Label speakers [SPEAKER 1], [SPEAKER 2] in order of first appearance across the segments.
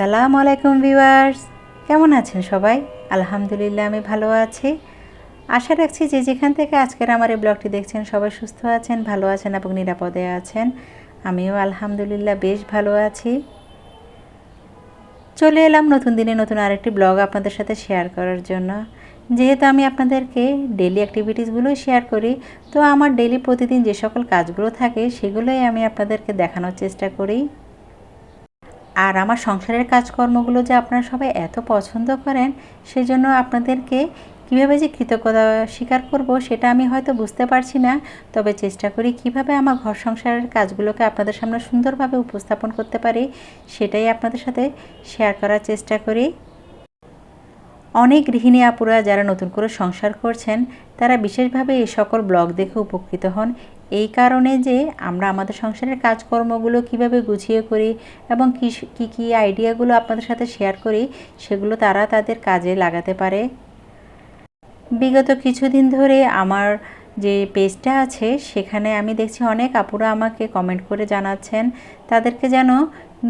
[SPEAKER 1] আসসালামু আলাইকুম ভিউয়ার্স। কেমন আছেন সবাই? আলহামদুলিল্লাহ, আমি ভালো আছি। আশা রাখছি যে যেখান থেকে আজকের আমার এই ব্লগটি দেখছেন সবাই সুস্থ আছেন, ভালো আছেন এবং নিরাপদে আছেন। আমিও আলহামদুলিল্লাহ বেশ ভালো আছি। চলে এলাম নতুন দিনে নতুন আরেকটি ব্লগ আপনাদের সাথে শেয়ার করার জন্য। যেহেতু আমি আপনাদেরকে ডেলি অ্যাক্টিভিটিসগুলোই শেয়ার করি, তো আমার ডেলি প্রতিদিন যে সকল কাজগুলো থাকে সেগুলোই আমি আপনাদেরকে দেখানোর চেষ্টা করি। আর আমার সংসারের কাজকর্মগুলো যে আপনারা সবাই এত পছন্দ করেন, সেজন্য আপনাদেরকে কীভাবে যে কৃতজ্ঞতা স্বীকার করব সেটা আমি হয়তো বুঝতে পারছি না। তবে চেষ্টা করি কীভাবে আমার ঘর সংসারের কাজগুলোকে আপনাদের সামনে সুন্দরভাবে উপস্থাপন করতে পারি, সেটাই আপনাদের সাথে শেয়ার করার চেষ্টা করি। অনেক গৃহিণী আপুরা যারা নতুন করে সংসার করছেন, তারা বিশেষভাবে এই সকল ব্লগ দেখে উপকৃত হন। এই কারণে যে আমরা আমাদের সংসারের কাজকর্মগুলো কীভাবে গুছিয়ে করি এবং কী কী আইডিয়াগুলো আপনাদের সাথে শেয়ার করি, সেগুলো তারা তাদের কাজে লাগাতে পারে। বিগত কিছুদিন ধরে আমার যে পেজটা আছে, সেখানে আমি দেখছি অনেক আপুরা আমাকে কমেন্ট করে জানাচ্ছেন, তাদেরকে যেন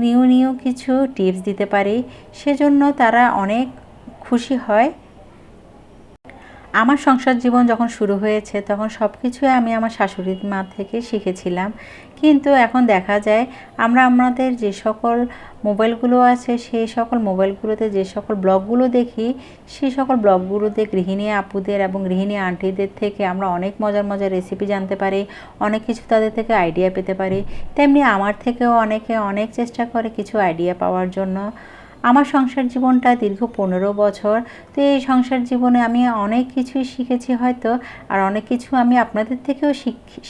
[SPEAKER 1] নিউ নিউ কিছু টিপস দিতে পারি। সেজন্য তারা অনেক খুশি হয়। আমার সংসার জীবন যখন শুরু হয়েছে, তখন সব কিছুই আমি আমার শাশুড়ির মা থেকে শিখেছিলাম। কিন্তু এখন দেখা যায়, আমরা আমাদের যে সকল মোবাইলগুলো আছে, সেই সকল মোবাইলগুলোতে যে সকল ব্লগগুলো দেখি, সেই সকল ব্লগগুলোতে গৃহিণী আপুদের এবং গৃহিণী আন্টিদের থেকে আমরা অনেক মজার মজার রেসিপি জানতে পারি, অনেক কিছু তাদের থেকে আইডিয়া পেতে পারি। তেমনি আমার থেকেও অনেকে অনেক চেষ্টা করে কিছু আইডিয়া পাওয়ার জন্য। আমার সংসার জীবনটা দীর্ঘ পনেরো বছর। তো এই সংসার জীবনে আমি অনেক কিছুই শিখেছি হয়তো, আর অনেক কিছু আমি আপনাদের থেকেও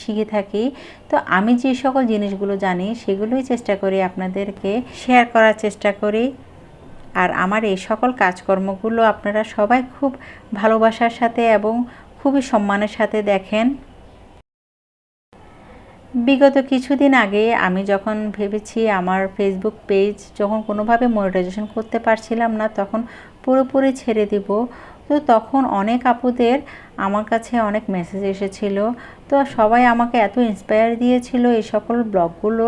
[SPEAKER 1] শিখে থাকি। তো আমি যে সকল জিনিসগুলো জানি, সেগুলোই চেষ্টা করি আপনাদেরকে শেয়ার করার চেষ্টা করি। আর আমার এই সকল কাজকর্মগুলো আপনারা সবাই খুব ভালোবাসার সাথে এবং খুবই সম্মানের সাথে দেখেন। বিগত কিছুদিন আগে আমি যখন ভেবেছি আমার ফেসবুক পেজ যখন কোনোভাবে মনিটাইজেশন করতে পারছিলাম না, তখন পুরোপুরি ছেড়ে দিব। তো তখন অনেক আপুদের আমার কাছে অনেক মেসেজ এসেছিল। তো সবাই আমাকে এত ইন্সপায়ার দিয়েছিল এই সকল ব্লগগুলো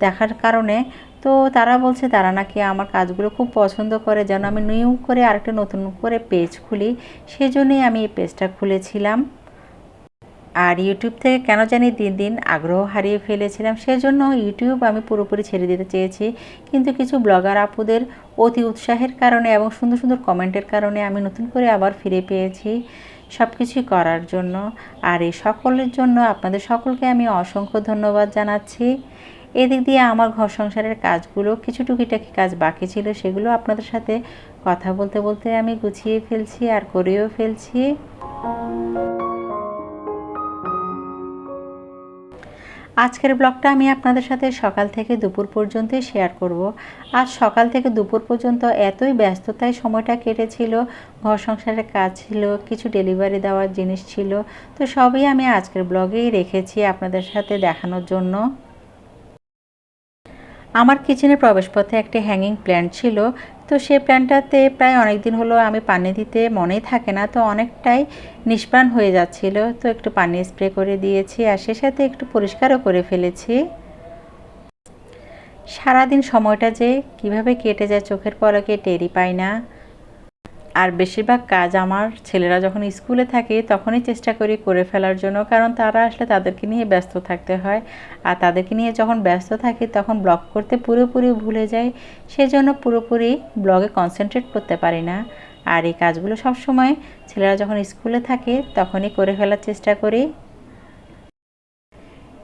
[SPEAKER 1] দেখার কারণে। তো তারা বলছে, তারা নাকি আমার কাজগুলো খুব পছন্দ করে, যেন আমি নিউ করে আরেকটা নতুন করে পেজ খুলি। সেজন্যই আমি এই পেজটা খুলেছিলাম। আর ইউটিউব থেকে কেন জানি দিন দিন আগ্রহ হারিয়ে ফেলেছিলাম, সেজন্য ইউটিউব আমি পুরোপুরি ছেড়ে দিতে চেয়েছি। কিন্তু কিছু ব্লগার আপুদের অতি উৎসাহের কারণে এবং সুন্দর সুন্দর কমেন্টের কারণে আমি নতুন করে আবার ফিরে পেয়েছি সব কিছুই করার জন্য। আর এই সকলের জন্য আপনাদের সকলকে আমি অসংখ্য ধন্যবাদ জানাচ্ছি। এদিক দিয়ে আমার ঘর সংসারের কাজগুলো কিছু টুকিটাকি কাজ বাকি ছিল, সেগুলো আপনাদের সাথে কথা বলতে বলতে আমি গুছিয়ে ফেলছি আর করেও ফেলছি। আজকের ব্লগটা আমি আপনাদের সাথে সকাল থেকে দুপুর পর্যন্ত শেয়ার করব। আর সকাল থেকে দুপুর পর্যন্ত এতই ব্যস্ততায় সময়টা কেটেছিল, ঘর সংসারের কাজ ছিল, কিছু ডেলিভারি দেওয়ার জিনিস ছিল। তো সবই আমি আজকের ব্লগেই রেখেছি আপনাদের সাথে দেখানোর জন্য। আমার কিচেনের প্রবেশপথে একটি হ্যাঙ্গিং প্ল্যান্ট ছিল। তো সেই প্ল্যান্টটাতে প্রায় অনেক দিন হলো আমি পানি দিতে মনেই থাকে না, তো অনেকটাই নিষ্প্রাণ হয়ে যাচ্ছিল। তো একটু পানি স্প্রে করে দিয়েছি আর সে সাথে একটু পরিষ্কারও করে ফেলেছি। সারাদিন সময়টা যে কীভাবে কেটে যায় চোখের পলকে টেরি পাই না। আর বেশিরভাগ কাজ আমার ছেলেরা যখন স্কুলে থাকে, তখনই চেষ্টা করি করে ফেলার জন্য, কারণ তারা আসলে তাদেরকে নিয়ে ব্যস্ত থাকতে হয়। আর তাদেরকে নিয়ে যখন ব্যস্ত থাকি, তখন ব্লগ করতে পুরোপুরি ভুলে যাই। সেজন্য পুরোপুরি ব্লগে কনসেন্ট্রেট করতে পারি না। আর এই কাজগুলো সব সময় ছেলেরা যখন স্কুলে থাকে, তখনই করে ফেলার চেষ্টা করি।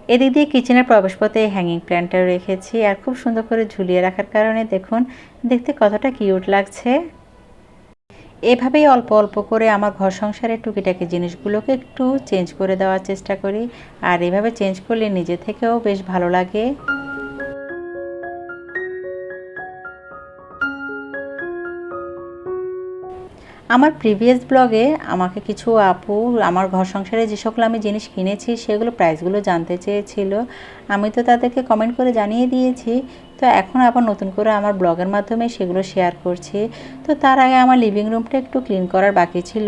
[SPEAKER 1] এদিক দিয়ে কিচেনের প্রবেশপথে এই হ্যাঙ্গিং প্ল্যান্টটা রেখেছি। আর খুব সুন্দর করে ঝুলিয়ে রাখার কারণে দেখুন, দেখতে কতটা কিউট লাগছে। এভাবেই অল্প অল্প করে আমার ঘর সংসারের টুকিটাকি জিনিসগুলোকে একটু চেঞ্জ করে দেওয়ার চেষ্টা করি। আর এভাবে চেঞ্জ করলে নিজে থেকেও বেশ ভালো লাগে। আমার প্রিভিয়াস ব্লগে আমাকে কিছু আপু, আমার ঘর সংসারে যে সকল আমি জিনিস কিনেছি, সেগুলো প্রাইসগুলো জানতে চেয়েছিল। আমি তো তাদেরকে কমেন্ট করে জানিয়ে দিয়েছি তো এখন আবার নতুন করে আমার ব্লগের মাধ্যমে সেগুলো শেয়ার করছি। তো তার আগে আমার লিভিং রুমটা একটু ক্লিন করার বাকি ছিল।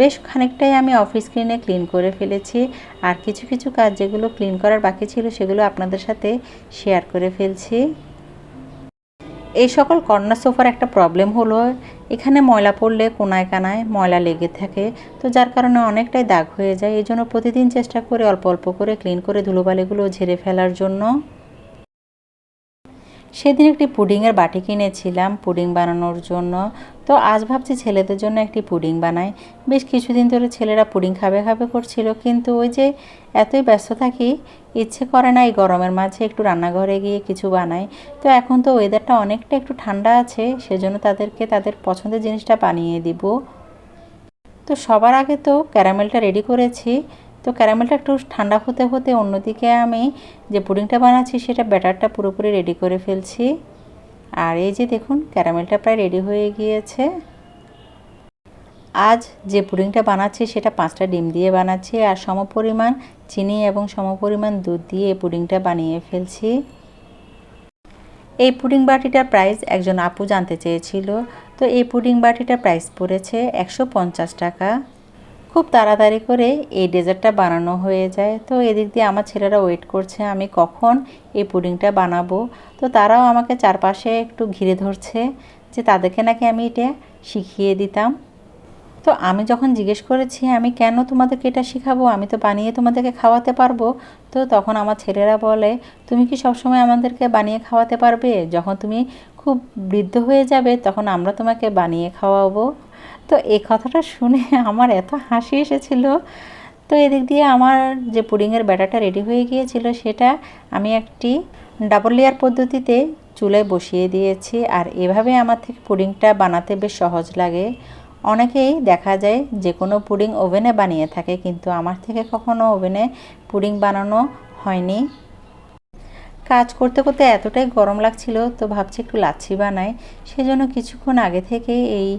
[SPEAKER 1] বেশ খানিকটাই আমি অফিস ক্লিনে ক্লিন করে ফেলেছি। আর কিছু কিছু কাজ যেগুলো ক্লিন করার বাকি ছিল সেগুলো আপনাদের সাথে শেয়ার করে ফেলছি। এই সকল কর্নার সোফার একটা প্রবলেম হলো, এখানে ময়লা পড়লে কোনায় কানায় ময়লা লেগে থাকে। তো যার কারণে অনেকটাই দাগ হয়ে যায়। এই জন্য প্রতিদিন চেষ্টা করে অল্প অল্প করে ক্লিন করে ধুলোবালিগুলো ঝেড়ে ফেলার জন্য। সেদিন একটি পুডিংয়ের বাটি কিনেছিলাম পুডিং বানানোর জন্য। তো আজ ভাবছি ছেলেদের জন্য একটি পুডিং বানাই। বেশ কিছুদিন ধরে ছেলেরা পুডিং খাবে খাবে করছিল, কিন্তু ওই যে এতই ব্যস্ত থাকি, ইচ্ছে করে না এই গরমের মাঝে একটু রান্নাঘরে গিয়ে কিছু বানাই। তো এখন তো ওয়েদারটা অনেকটা একটু ঠান্ডা আছে, সেজন্য তাদেরকে তাদের পছন্দের জিনিসটা বানিয়ে দিব। তো সবার আগে তো ক্যারামেলটা রেডি করেছি। তো ক্যারামেলটা একটু ঠান্ডা হতে হতে অন্যদিকে আমি যে পুডিংটা বানাচ্ছি সেটা ব্যাটারটা পুরোপুরি রেডি করে ফেলছি। আর এই যে দেখুন, ক্যারামেলটা প্রায় রেডি হয়ে গিয়েছে। আজ যে পুডিংটা বানাচ্ছি সেটা পাঁচটা ডিম দিয়ে বানাচ্ছি আর সমপরিমাণ চিনি এবং সমপরিমাণ দুধ দিয়ে এই পুডিংটা বানিয়ে ফেলছি। এই পুডিং বাটিটার প্রাইস একজন আপু জানতে চেয়েছিল। তো এই পুডিং বাটিটার প্রাইস পড়েছে একশো পঞ্চাশ টাকা। খুব তাড়াতাড়ি করে এই ডেজার্টটা বানানো হয়ে যায়। তো এদিক দিয়ে আমার ছেলেরা ওয়েট করছে, আমি কখন এই পুডিংটা বানাবো? তো তারাও আমাকে চারপাশে একটু ঘিরে ধরছে যে তাদেরকে নাকি আমি এটা শিখিয়ে দিতাম। তো আমি যখন জিজ্ঞেস করেছি, আমি কেন তোমাদেরকে এটা শেখাবো? আমি তো বানিয়ে তোমাদেরকে খাওয়াতে পারব। তো তখন আমার ছেলেরা বলে, তুমি কি সবসময় আমাদেরকে বানিয়ে খাওয়াতে পারবে? যখন তুমি খুব বৃদ্ধ হয়ে যাবে, তখন আমরা তোমাকে বানিয়ে খাওয়াবো। তো এই কথাটা শুনে আমার এত হাসি এসেছিল। তো এদিক দিয়ে আমার যে পুডিংয়ের ব্যাটারটা রেডি হয়ে গিয়েছিল সেটা আমি একটি ডাবল লেয়ার পদ্ধতিতে চুলায় বসিয়ে দিয়েছি আর এভাবে আমার থেকে পুডিংটা বানাতে বেশ সহজ লাগে। অনেকেই দেখা যায় যে কোনো পুডিং ওভেনে বানিয়ে থাকে কিন্তু আমার থেকে কখনো ওভেনে পুডিং বানানো হয়নি। কাজ করতে করতে এতটাই গরম লাগছিল তো ভাবছি একটু লাচ্ছি বানাই। সেজন্য কিছুক্ষণ আগে থেকে এই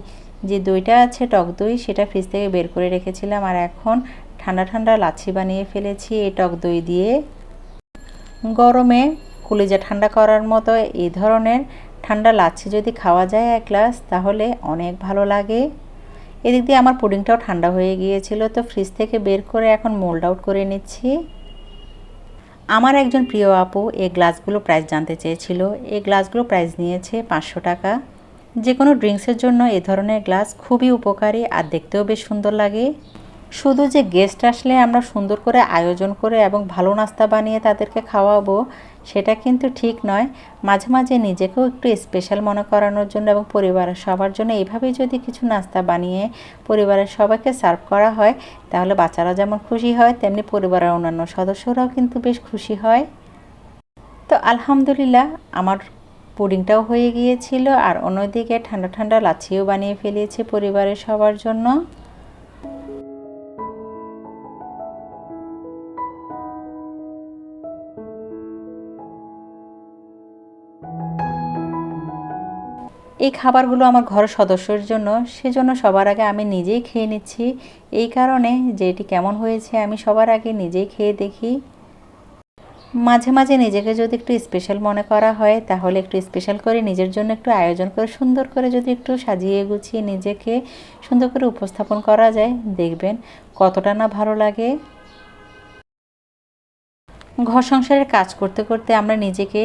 [SPEAKER 1] যে দইটা আছে, টক দই, সেটা ফ্রিজ থেকে বের করে রেখেছিলাম আর এখন ঠান্ডা ঠান্ডা লাচ্ছি বানিয়ে ফেলেছি এই টক দই দিয়ে। গরমে কলিজা ঠান্ডা করার মতো এই ধরনের ঠান্ডা লাচ্ছি যদি খাওয়া যায় এক গ্লাস তাহলে অনেক ভালো লাগে। এদিক দিয়ে আমার পুডিংটাও ঠান্ডা হয়ে গিয়েছিল, তো ফ্রিজ থেকে বের করে এখন মোল্ড আউট করে নিচ্ছি। আমার একজন প্রিয় আপু এই গ্লাসগুলো প্রাইস জানতে চেয়েছিল। এই গ্লাসগুলো প্রাইস নিয়েছে পাঁচশো টাকা। যে কোনো ড্রিঙ্কসের জন্য এ ধরনের গ্লাস খুবই উপকারী আর দেখতেও বেশ সুন্দর লাগে। শুধু যে গেস্ট আসলে আমরা সুন্দর করে আয়োজন করে এবং ভালো নাস্তা বানিয়ে তাদেরকে খাওয়াবো, সেটা কিন্তু ঠিক নয়। মাঝে মাঝে নিজেকেও একটু স্পেশাল মনে করানোর জন্য এবং পরিবারের সবার জন্য এইভাবেই যদি কিছু নাস্তা বানিয়ে পরিবারের সবাইকে সার্ভ করা হয়, তাহলে বাচ্চারা যেমন খুশি হয়, তেমনি পরিবারের অন্যান্য সদস্যরাও কিন্তু বেশ খুশি হয়। তো আলহামদুলিল্লাহ, আমার পুডিংটাও হয়ে গিয়েছিল আর অন্যদিকে ঠান্ডা ঠান্ডা লাচ্ছিও বানিয়ে ফেলিয়েছি পরিবারের সবার জন্য। এই খাবারগুলো আমার ঘরের সদস্যের জন্য, সেজন্য সবার আগে আমি নিজেই খেয়ে নিচ্ছি। এই কারণে যে এটি কেমন হয়েছে আমি সবার আগে নিজেই খেয়ে দেখি। মাঝে মাঝে নিজেকে যদি একটু স্পেশাল মনে করা হয়, তাহলে একটু স্পেশাল করে নিজের জন্য একটু আয়োজন করে, সুন্দর করে যদি একটু সাজিয়ে গুছিয়ে নিজেকে সুন্দর করে উপস্থাপন করা যায়, দেখবেন কতটা না ভালো লাগে। ঘর সংসারের কাজ করতে করতে আমরা নিজেকে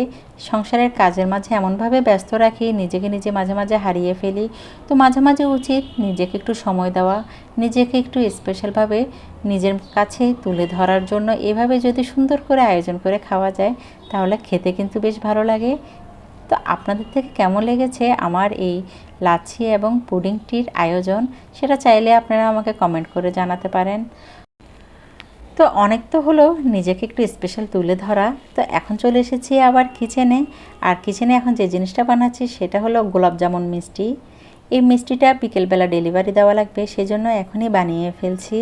[SPEAKER 1] সংসারের কাজের মাঝে এমনভাবে ব্যস্ত রাখি, নিজেকে নিজে মাঝে মাঝে হারিয়ে ফেলি। তো মাঝে মাঝে উচিত নিজেকে একটু সময় দেওয়া, নিজেকে একটু স্পেশালভাবে নিজের কাছে তুলে ধরার জন্য এভাবে যদি সুন্দর করে আয়োজন করে খাওয়া যায়, তাহলে খেতে কিন্তু বেশ ভালো লাগে। তো আপনাদের থেকে কেমন লেগেছে আমার এই লাচ্ছি এবং পুডিংটির আয়োজন? সেটা চাইলে আপনারা আমাকে কমেন্ট করে জানাতে পারেন। তো অনেক তো হলো, নিজেকে একটু স্পেশাল তুলে ধরা। তো এখন চলে এসেছি আবার কিচেনে আর কিচেনে এখন যে জিনিসটা বানাচ্ছি সেটা হলো গোলাপ জামুন মিষ্টি। এই মিষ্টিটা বিকেলবেলা ডেলিভারি দেওয়া লাগবে, সেজন্য এখনই বানিয়ে ফেলছি।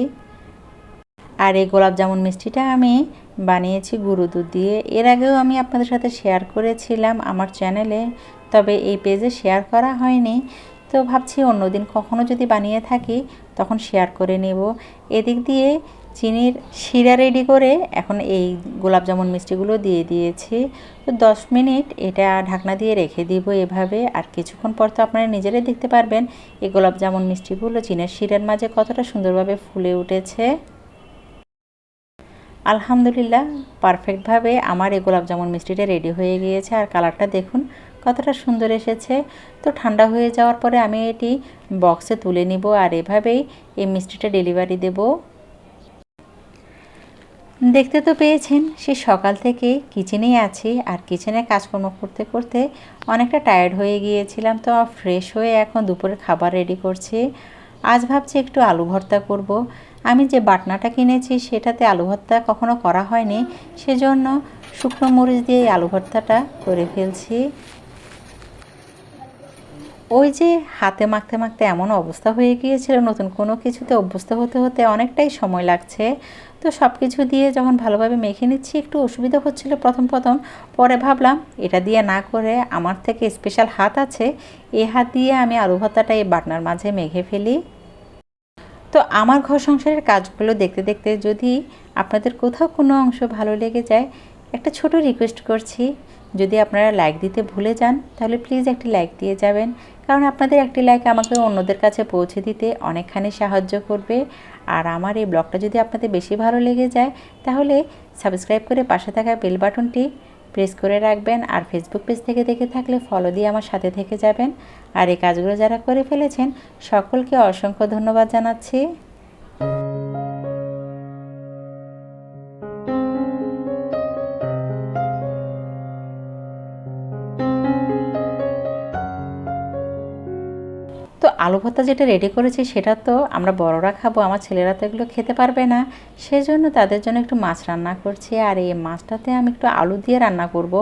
[SPEAKER 1] আর এই গোলাপ জামুন মিষ্টিটা আমি বানিয়েছি গুঁড়ো দুধ দিয়ে। এর আগেও আমি আপনাদের সাথে শেয়ার করেছিলাম আমার চ্যানেলে তবে এই পেজে শেয়ার করা হয়নি। তো ভাবছি অন্যদিন কখনো যদি বানিয়ে থাকি, তখন শেয়ার করে নেব। এদিক দিয়ে চিনির শিরা রেডি করে এখন এই গোলাপ জামুন মিষ্টিগুলো দিয়ে দিয়েছি। তো দশ মিনিট এটা ঢাকনা দিয়ে রেখে দিব এভাবে। আর কিছুক্ষণ পর তো আপনারা নিজেরাই দেখতে পারবেন এই গোলাপ জামুন মিষ্টিগুলো চিনের শিরার মাঝে কতটা সুন্দরভাবে ফুলে উঠেছে। আলহামদুলিল্লাহ পারফেক্টভাবে আমার এই গোলাপ জামুন মিষ্টিটা রেডি হয়ে গিয়েছে। আর কালারটা দেখুন, কতটা সুন্দর এসেছে। তো ঠান্ডা হয়ে যাওয়ার পরে আমি এটি বক্সে তুলে নিব আর এভাবেই এই মিষ্টিটা ডেলিভারি দেব। দেখতে তো পেয়েছেন, সে সকাল থেকে কিচেনেই আছি আর কিচেনে কাজকর্ম করতে করতে অনেকটা টায়ার্ড হয়ে গিয়েছিলাম, তো ফ্রেশ হয়ে এখন দুপুরে খাবার রেডি করছি। আজ ভাবছি একটু আলু ভর্তা করব। আমি যে বাটনাটা কিনেছি সেটাতে আলু ভর্তা কখনো করা হয়নি, সেজন্য শুকনো মরিচ দিয়ে আলু ভর্তাটা করে ফেলছি। ওই যে হাতে মাখতে মাখতে এমন অবস্থা হয়ে গিয়েছিল, নতুন কোনো কিছুতে অভ্যস্ত হতে হতে অনেকটাই সময় লাগছে। তো সব কিছু দিয়ে যখন ভালোভাবে মেখে নিচ্ছি, একটু অসুবিধা হচ্ছিল প্রথম প্রথম। পরে ভাবলাম, এটা দিয়ে না করে আমার থেকে স্পেশাল হাত আছে এই হাত দিয়ে আমি আলু ভর্তাটা এই বাটনার মাঝে মেখে ফেলি। তো আমার ঘর সংসারের কাজগুলো দেখতে দেখতে যদি আপনাদের কোথাও কোনো অংশ ভালো লেগে যায়, একটা ছোট রিকোয়েস্ট করছি। যদি আপনারা লাইক দিতে ভুলে যান, তাহলে প্লিজ একটি লাইক দিয়ে যাবেন। কারণ আপনাদের একটি লাইক আমাকে অন্যদের কাছে পৌঁছে দিতে অনেকখানি সাহায্য করবে। আর আমার এই ব্লগটা যদি আপনাদের বেশি ভালো লেগে যায়, তাহলে সাবস্ক্রাইব করে পাশে থাকা বেল বাটনটি প্রেস করে রাখবেন আর ফেসবুক পেজ থেকে দেখে থাকলে ফলো দিয়ে আমার সাথে থেকে যাবেন। আর এই কাজগুলো যারা করে ফেলেছেন, সকলকে অসংখ্য ধন্যবাদ জানাচ্ছি। আলু ভর্তা যেটা রেডি করেছি, সেটা তো আমরা বড়রা খাব, আমার ছেলেরা তো এগুলো খেতে পারবে না সেজন্য তাদের জন্য একটু মাছ রান্না করছি, আর এই মাছটাতে আমি একটু আলু দিয়ে রান্না করব।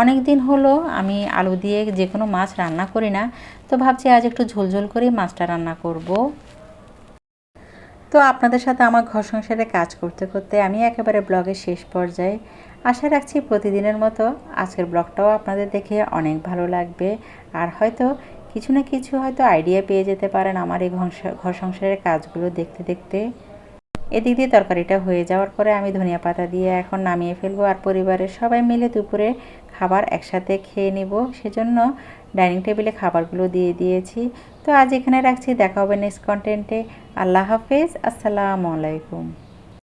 [SPEAKER 1] অনেক দিন হলো আমি আলু দিয়ে যে কোনো মাছ রান্না করি না, তো ভাবছি আজ একটু ঝোলঝোল করেই মাছটা রান্না করব। তো আপনাদের সাথে আমার ঘর সংসারে কাজ করতে করতে আমি একেবারে ব্লগের শেষ পর্যায়ে আশা রাখছি প্রতিদিনের মতো আজকের ব্লগটাও আপনাদের দেখে অনেক ভালো লাগবে আর হয়তো কিছু না কিছু হয়তো আইডিয়া পেয়ে যেতে পারেন আমার এই ঘর সংসারের কাজগুলো দেখতে দেখতে। এদিক দিয়ে তরকারিটা হয়ে যাওয়ার পরে আমি ধনিয়া পাতা দিয়ে এখন নামিয়ে ফেলব আর পরিবারের সবাই মিলে দুপুরে খাবার একসাথে খেয়ে নিব। সেজন্য ডাইনিং টেবিলে খাবারগুলো দিয়ে দিয়েছি। তো আজ এখানে রাখছি, দেখা হবে নেক্সট কন্টেন্টে আল্লাহ হাফেজ, আসসালামু আলাইকুম।